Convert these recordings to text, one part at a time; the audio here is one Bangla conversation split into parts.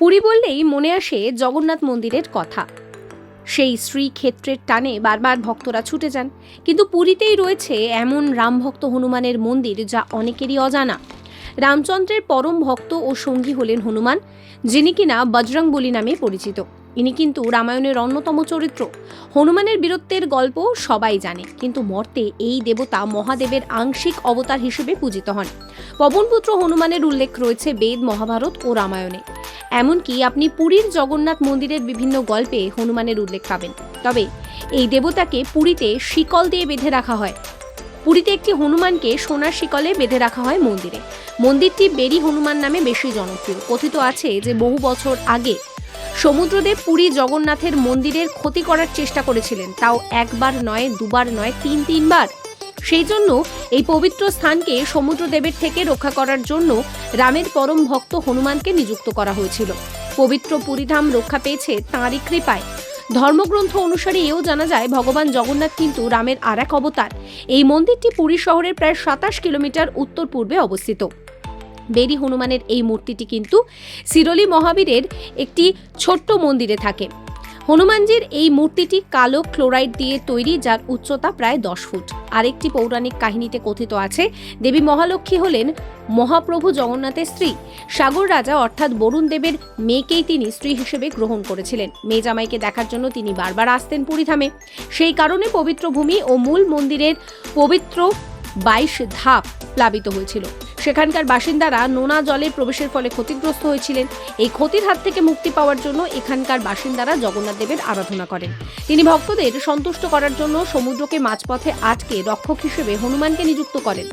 পুরী বললেই মনে আসে জগন্নাথ মন্দিরের কথা। সেই শ্রীক্ষেত্রের টানে বারবার ভক্তরা ছুটে যান, কিন্তু পুরীতেই রয়েছে এমন রামভক্ত হনুমানের মন্দির যা অনেকেরই অজানা। রামচন্দ্রের পরম ভক্ত ও সঙ্গী হলেন হনুমান, যিনি কিনা বজরং বলি নামে পরিচিত। ইনি কিন্তু রামায়ণের অন্যতম চরিত্র। হনুমানের বীরত্বের গল্প সবাই জানে, কিন্তু মর্তে এই দেবতা মহাদেবের আংশিক অবতার হিসেবে পূজিত হন। পবনপুত্র হনুমানের উল্লেখ রয়েছে বেদ, মহাভারত ও রামায়ণে। এমনকি আপনি পুরীর জগন্নাথ মন্দিরের বিভিন্ন গল্পে হনুমানের উল্লেখ পাবেন। তবে এই দেবতাকে পুরীতে শিকল দিয়ে বেঁধে রাখা হয়। পুরীতে একটি হনুমানকে সোনার শিকলে বেঁধে রাখা হয় মন্দিরে। মন্দিরটি বেরি হনুমান নামে বেশি জনপ্রিয়। কথিত আছে যে বহু বছর আগে সমুদ্রদেব পুরী জগন্নাথের মন্দিরের ক্ষতি করার চেষ্টা করেছিলেন। তাও একবার নয়, দুবার নয়, তিন, তিনবার। সেই জন্য এই পবিত্র স্থানকে সমুদ্রদেবের থেকে রক্ষা করার জন্য রামের পরম ভক্ত হনুমানকে নিযুক্ত করা হয়েছিল। পবিত্র পুরীধাম রক্ষা পেয়েছে তাঁরই কৃপায়। ধর্মগ্রন্থ অনুসারে এও জানা যায়, ভগবান জগন্নাথ কিন্তু রামের আর এক অবতার। এই মন্দিরটি পুরী শহরের প্রায় সাতাশ কিলোমিটার উত্তর পূর্বে অবস্থিত। বেরি হনুমানের এই মূর্তিটি কিন্তু সিরলি মহাবীরের একটি ছোট্ট মন্দিরে থাকে। হনুমানজির এই মূর্তিটি কালো ক্লোরাইড দিয়ে তৈরি, যার উচ্চতা প্রায় দশ ফুট। আরেকটি পৌরাণিক কাহিনীতে কথিত আছে, দেবী মহালক্ষ্মী হলেন মহাপ্রভু জগন্নাথের স্ত্রী। সাগর রাজা অর্থাৎ বরুণ দেবের মেয়েকেই তিনি স্ত্রী হিসেবে গ্রহণ করেছিলেন। মেয়ে জামাইকে দেখার জন্য তিনি বারবার আসতেন পুরীধামে। সেই কারণে পবিত্র ভূমি ও মূল মন্দিরের পবিত্র বাইশ ধাপ প্লাবিত হয়েছিল। সেখানকার বাসিন্দারা নোনা জলে প্রবেশের ফলে ক্ষতিগ্রস্ত হয়েছিলেন। এই ক্ষতির হাত থেকে মুক্তি পাওয়ার জন্য এখানকার বাসিন্দারা জগন্নাথ দেবের আরাধনা করেন। তিনি ভক্তদের সন্তুষ্ট করার জন্য সমুদ্রকে মাঝপথে আটকে রক্ষক হিসেবে হনুমানকে নিযুক্ত করেন।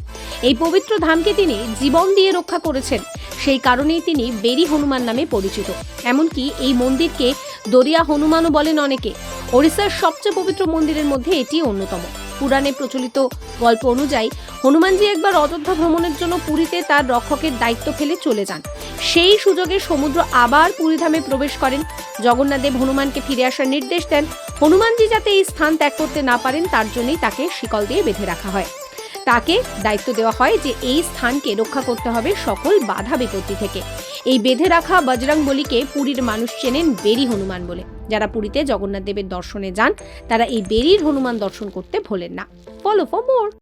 এই পবিত্র ধামকে তিনি জীবন দিয়ে রক্ষা করেছেন। সেই কারণেই তিনি বেরি হনুমান নামে পরিচিত। এমনকি এই মন্দিরকে দরিয়া হনুমানও বলেন অনেকে। ওড়িশার সবচেয়ে পবিত্র মন্দিরের মধ্যে এটি অন্যতম। পুরাণে প্রচলিত গল্প অনুযায়ী হনুমানজি একবার অযোধ্যা ভ্রমণের জন্য পুরীতে তার রক্ষকের দায়িত্ব ফেলে চলে যান। সেই সুযোগে সমুদ্র আবার পুরীধামে প্রবেশ করেন। জগন্নাথদেব হনুমানকে ফিরে আসার নির্দেশ দেন। হনুমানজি যাতে এই স্থান ত্যাগ করতে না পারেন, তার জন্যই তাকে শিকল দিয়ে বেঁধে রাখা হয়। তাকে দায়িত্ব দেওয়া হয় যে এই স্থানকে রক্ষা করতে হবে সকল বাধা বিপত্তি থেকে। এই বেঁধে রাখা বজরং বলিকে পুরীর মানুষ চেনেন বেরি হনুমান বলে। যারা পুরীতে জগন্নাথ দেবের দর্শনে যান, তারা এই বেরির হনুমান দর্শন করতে ভোলেন না। Follow for more